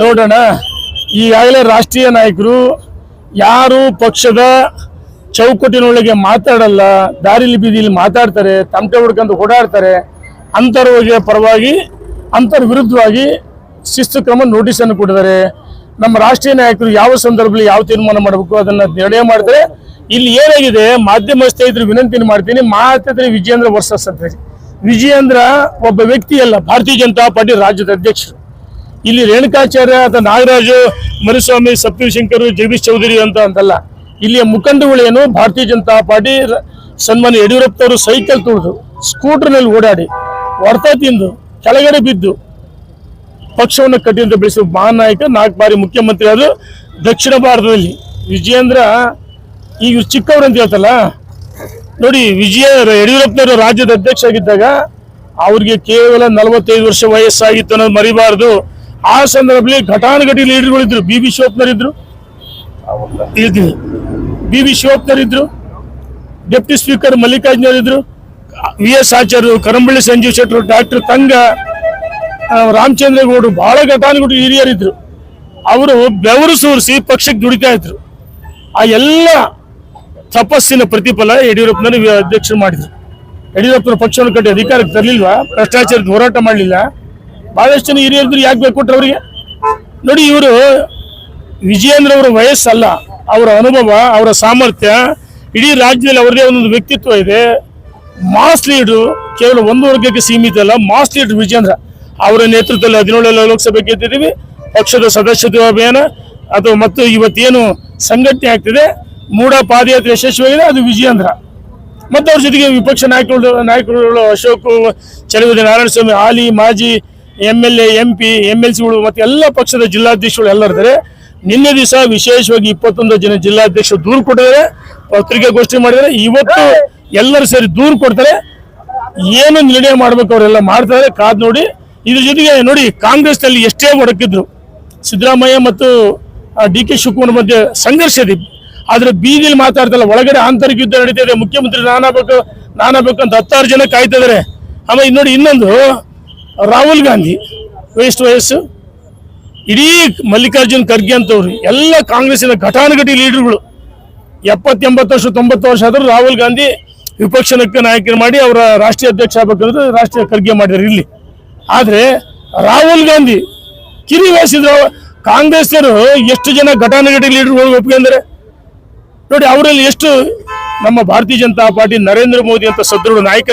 ನೋಡೋಣ. ಈಗಾಗಲೇ ರಾಷ್ಟ್ರೀಯ ನಾಯಕರು ಯಾರು ಪಕ್ಷದ ಚೌಕಟ್ಟಿನೊಳಗೆ ಮಾತಾಡಲ್ಲ, ದಾರಿಲಿ ಬೀದಿಲಿ ಮಾತಾಡ್ತಾರೆ, ತಮಟೆ ಹುಡ್ಕೊಂಡು ಓಡಾಡ್ತಾರೆ ಅಂತರ್ವಗೆ ಪರವಾಗಿ ಅಂತರ್ ವಿರುದ್ಧವಾಗಿ ಶಿಸ್ತು ಕ್ರಮ ನೋಟಿಸನ್ನು ಕೊಟ್ಟಿದ್ದಾರೆ. ನಮ್ಮ ರಾಷ್ಟ್ರೀಯ ನಾಯಕರು ಯಾವ ಸಂದರ್ಭದಲ್ಲಿ ಯಾವ ತೀರ್ಮಾನ ಮಾಡಬೇಕು ಅದನ್ನು ನಿರ್ಣಯ ಮಾಡಿದ್ರೆ, ಇಲ್ಲಿ ಏನಾಗಿದೆ, ಮಾಧ್ಯಮ ಸ್ನೇಹಿತರು ವಿನಂತಿ ಮಾಡ್ತೀನಿ. ಮಾತಾದ್ರೆ ವಿಜಯೇಂದ್ರ ವರ್ಷಸ್ ಅಂತ ವಿಜಯೇಂದ್ರ ಒಬ್ಬ ವ್ಯಕ್ತಿಯಲ್ಲ ಭಾರತೀಯ ಜನತಾ ಪಾರ್ಟಿ ರಾಜ್ಯದ ಅಧ್ಯಕ್ಷರು. ಇಲ್ಲಿ ರೇಣುಕಾಚಾರ್ಯ ಅಥವಾ ನಾಗರಾಜು, ಮರುಸ್ವಾಮಿ ಸಪ್ತಶಂಕರ್ ಜಗದೀಶ್ ಚೌಧರಿ ಅಂತ ಅಂತಲ್ಲ. ಇಲ್ಲಿಯ ಮುಖಂಡಗಳೇನು ಭಾರತೀಯ ಜನತಾ ಪಾರ್ಟಿ ಸನ್ಮಾನ್ಯ ಯಡಿಯೂರಪ್ಪನವರು ಸೈಕಲ್ ತುಳಿದು, ಸ್ಕೂಟರ್ನಲ್ಲಿ ಓಡಾಡಿ ಹೊಡೆತ ತಿಂದು, ಕೆಳಗಡೆ ಬಿದ್ದು, ಪಕ್ಷವನ್ನು ಕಟ್ಟಿಯಿಂದ ಬೆಳೆಸಿದ ಮಹಾನ್ ನಾಯಕ, ನಾಲ್ಕು ಬಾರಿ ಮುಖ್ಯಮಂತ್ರಿ ಅದು ದಕ್ಷಿಣ ಭಾರತದಲ್ಲಿ. ವಿಜಯೇಂದ್ರ, ಈಗ ಚಿಕ್ಕವ್ರು ಅಂತ ಹೇಳ್ತಲ್ಲ ನೋಡಿ, ವಿಜಯ ಯಡಿಯೂರಪ್ಪನವರು ರಾಜ್ಯದ ಅಧ್ಯಕ್ಷ ಆಗಿದ್ದಾಗ ಅವ್ರಿಗೆ ಕೇವಲ ನಲವತ್ತೈದು ವರ್ಷ ವಯಸ್ಸಾಗಿತ್ತು ಅನ್ನೋದು ಮರಿಬಾರ್ದು. ಆ ಸಂದರ್ಭದಲ್ಲಿ ಘಟಾನುಘಟಿ ಲೀಡರ್ಗಳಿದ್ರು. ಬಿ. ಬಿ ಶಿವಪ್ಪನರಿದ್ರು ಬಿ. ಬಿ ಶಿವಪ್ಪನರಿದ್ರು ಡೆಪ್ಟಿ ಸ್ಪೀಕರ್ ಮಲ್ಲಿಕಾರ್ಜುನ ಇದ್ರು ವಿ. ಎಸ್. ಆಚಾರ್ಯರು, ಕರಂಬಳ್ಳಿ ಸಂಜೀವ್ ಶೆಟ್ಟರು, ಡಾಕ್ಟರ್ ತಂಗ ರಾಮಚಂದ್ರೇಗೌಡರು ರಾಮಚಂದ್ರ ಗೌಡರು ಬಹಳ ಘಟಾನುಘಟಿ ಹಿರಿಯರಿದ್ರು. ಅವರು ಬೆವರು ಸೂರಿಸಿ ಪಕ್ಷಕ್ಕೆ ದುಡಿತಾ ಇದ್ರು. ಆ ಎಲ್ಲ ತಪಸ್ಸಿನ ಪ್ರತಿಫಲ ಯಡಿಯೂರಪ್ಪನವರು ಅಧ್ಯಕ್ಷರು ಮಾಡಿದ್ರು. ಯಡಿಯೂರಪ್ಪನ ಪಕ್ಷವನ್ನು ಕಟ್ಟಿ ಅಧಿಕಾರಕ್ಕೆ ತರಲಿಲ್ವಾ? ಭ್ರಷ್ಟಾಚಾರದ ಹೋರಾಟ ಮಾಡಲಿಲ್ಲ. ಬಹಳಷ್ಟು ಜನ ಹಿರಿಯರಿದ್ರು ಯಾಕೆ ಬೇಕು ಕೊಟ್ಟರು ಅವರಿಗೆ? ನೋಡಿ ಇವರು ವಿಜಯೇಂದ್ರ ಅವರ ವಯಸ್ಸಲ್ಲ, ಅವರ ಅನುಭವ, ಅವರ ಸಾಮರ್ಥ್ಯ, ಇಡೀ ರಾಜ್ಯದಲ್ಲಿ ಅವರದೇ ಒಂದೊಂದು ವ್ಯಕ್ತಿತ್ವ ಇದೆ. ಮಾಸ್ ಲೀಡ್ರು ಕೇವಲ ಒಂದು ವರ್ಗಕ್ಕೆ ಸೀಮಿತ ಅಲ್ಲ, ಮಾಸ್ ಲೀಡರ್ ವಿಜೇಂದ್ರ ಅವರ ನೇತೃತ್ವದಲ್ಲಿ ಹದಿನೇಳು ಲೋಕಸಭೆ ಗೆದ್ದಿದ್ದೀವಿ. ಪಕ್ಷದ ಸದಸ್ಯತ್ವ ಅಭಿಯಾನ, ಅಥವಾ ಮತ್ತು ಇವತ್ತೇನು ಸಂಘಟನೆ ಆಗ್ತಿದೆ ಮೂಡ ಪಾದಯಾತ್ರೆ ಯಶಸ್ವಿಯಾಗಿದೆ, ಅದು ವಿಜಯೇಂದ್ರ. ಮತ್ತು ಅವ್ರ ಜೊತೆಗೆ ವಿಪಕ್ಷ ನಾಯಕರು, ನಾಯಕರುಗಳು ಅಶೋಕ್ ಚಲುವದಿ ನಾರಾಯಣಸ್ವಾಮಿ, ಹಾಲಿ, ಮಾಜಿ M L A M P M L ಸಿಗಳು ಮತ್ತು ಎಲ್ಲ ಪಕ್ಷದ ಜಿಲ್ಲಾಧ್ಯಕ್ಷಗಳು ಎಲ್ಲ ಇರ್ತಾರೆ ನಿನ್ನೆ ದಿವಸ ವಿಶೇಷವಾಗಿ ಇಪ್ಪತ್ತೊಂದು ಜನ ಜಿಲ್ಲಾಧ್ಯಕ್ಷರು ದೂರು ಕೊಟ್ಟಿದ್ದಾರೆ, ಪತ್ರಿಕಾಗೋಷ್ಠಿ ಮಾಡಿದ್ದಾರೆ. ಇವತ್ತು ಎಲ್ಲರೂ ಸೇರಿ ದೂರು ಕೊಡ್ತಾರೆ. ಏನು ನಿರ್ಣಯ ಮಾಡ್ಬೇಕು ಅವರೆಲ್ಲ ಮಾಡ್ತಾರೆ, ಕಾದ್ ನೋಡಿ. ಇದ್ರ ಜೊತೆಗೆ ನೋಡಿ, ಕಾಂಗ್ರೆಸ್ನಲ್ಲಿ ಎಷ್ಟೇ ಒಡಕಿದ್ರು ಸಿದ್ದರಾಮಯ್ಯ ಮತ್ತು ಡಿ ಕೆ ಶಿವಕುಮಾರ್ ಮಧ್ಯೆ ಸಂಘರ್ಷ ಇದೆ. ಆದ್ರೆ ಬೀದಿಲಿ ಮಾತಾಡ್ತಲ್ಲ ಒಳಗಡೆ ಆಂತರಿಕ ಯುದ್ಧ ನಡೀತಾ ಇದೆ, ಮುಖ್ಯಮಂತ್ರಿ ನಾನಾಗಬೇಕು ನಾನಾಗಬೇಕು ಅಂತ ಹತ್ತಾರು ಜನ ಕಾಯ್ತಾ ಇದಾರೆ. ಆಮೇಲೆ ನೋಡಿ ಇನ್ನೊಂದು, ರಾಹುಲ್ ಗಾಂಧಿ ವೇಸ್ಟ್ ವಯಸ್ಸು, ಇಡೀ ಮಲ್ಲಿಕಾರ್ಜುನ್ ಖರ್ಗೆ ಅಂತವ್ರು, ಎಲ್ಲ ಕಾಂಗ್ರೆಸ್ಸಿನ ಘಟಾನುಘಟಿ ಲೀಡರ್ಗಳು, ಎಪ್ಪತ್ತೆಂಬತ್ತು ವರ್ಷ, ತೊಂಬತ್ತು ವರ್ಷ ಆದರೂ ರಾಹುಲ್ ಗಾಂಧಿ ವಿಪಕ್ಷ ನಾಯಕರು ಮಾಡಿ ಅವರ ರಾಷ್ಟ್ರೀಯ ಅಧ್ಯಕ್ಷ ಆಗ್ಬೇಕಂದ್ರೆ ರಾಷ್ಟ್ರೀಯ ಖರ್ಗೆ ಮಾಡಿದ್ರು ಇಲ್ಲಿ. ಆದರೆ ರಾಹುಲ್ ಗಾಂಧಿ ಕಿರಿ ವಯಸ್ಸಿದ್ರು ಕಾಂಗ್ರೆಸ್ನವರು ಎಷ್ಟು ಜನ ಘಟಾನುಘಟಿ ಲೀಡರ್ಗಳು ಒಪ್ಪಿಗೆ ನೋಡಿ ಅವರಲ್ಲಿ ಎಷ್ಟು ನಮ್ಮ ಭಾರತೀಯ ಜನತಾ ಪಾರ್ಟಿ ನರೇಂದ್ರ ಮೋದಿ ಅಂತ ಸದೃಢ ನಾಯಕ